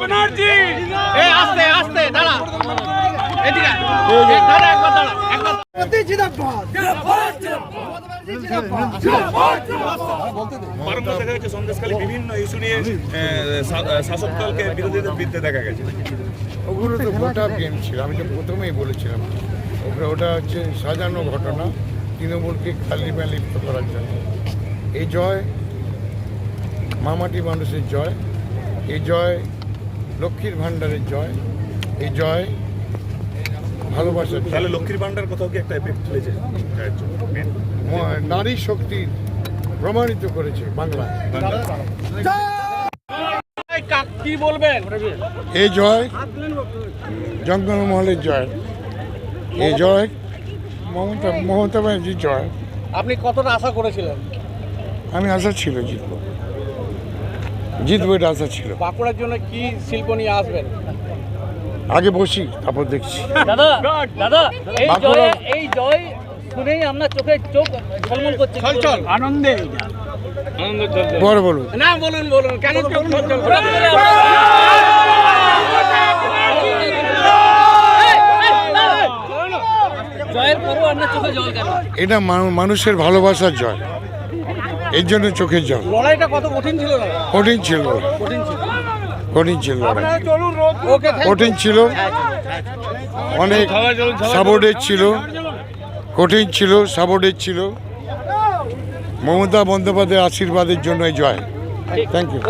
ব্যানার্জি এ আস্তে আস্তে দাঁড়া। এদিকে দাঁড়া একবার দাঁড়া একবার বিভিন্ন ইস্যু নিয়ে শাসক দলকে বিরোধীদের বিরুদ্ধে দেখা গেছে। ওগুলো তো গোটা গেম ছিল আমি তো প্রথমেই বলেছিলাম। ওটা ওটা হচ্ছে সাজানো ঘটনা তৃণমূলকে খালি লিপ্ত করার জন্য। এই জয় মামাটি মানুষের জয় এই জয় লক্ষ্মীর ভাণ্ডারের জয়। এই জয় ভালোবাসার তাহলে লক্ষ্মীর ভান্ডার কোথাও কি একটা এফেক্ট ফেলেছে? নারী শক্তি প্রমাণিত করেছে বাংলা। কি বলবেন এই জয় জঙ্গলমহলের জয়। এই জয় মমতা মমতা ব্যানার্জির জয়। আপনি কতটা আশা করেছিলেন? আমি আশা ছিল জিতবো। জিতবো এটা আশা ছিল বাঁকুড়ার জন্য কি শিল্প নিয়ে আসবেন আগে বসি তারপর দেখছি দাদা দাদা এই বাঁকুড়া- এই জয় শুনেই আপনার চোখে চোখ ঝলমল করছে চল চল আনন্দে পরে বলব না বলুন বলুন কেন চোখ চল চল জয়ের পরও আপনার চোখে জল কেন এটা মানুষের ভালোবাসার জয় এর জন্য চোখের জল। লড়াইটা কত কঠিন ছিল কঠিন ছিল। কঠিন ছিল। কঠিন ছিল অনেক সাপোর্টের ছিল। কঠিন ছিল সাপোর্টের ছিল। মমতা বন্দ্যোপাধ্যায়ের আশীর্বাদের জন্য জয়। Thank you.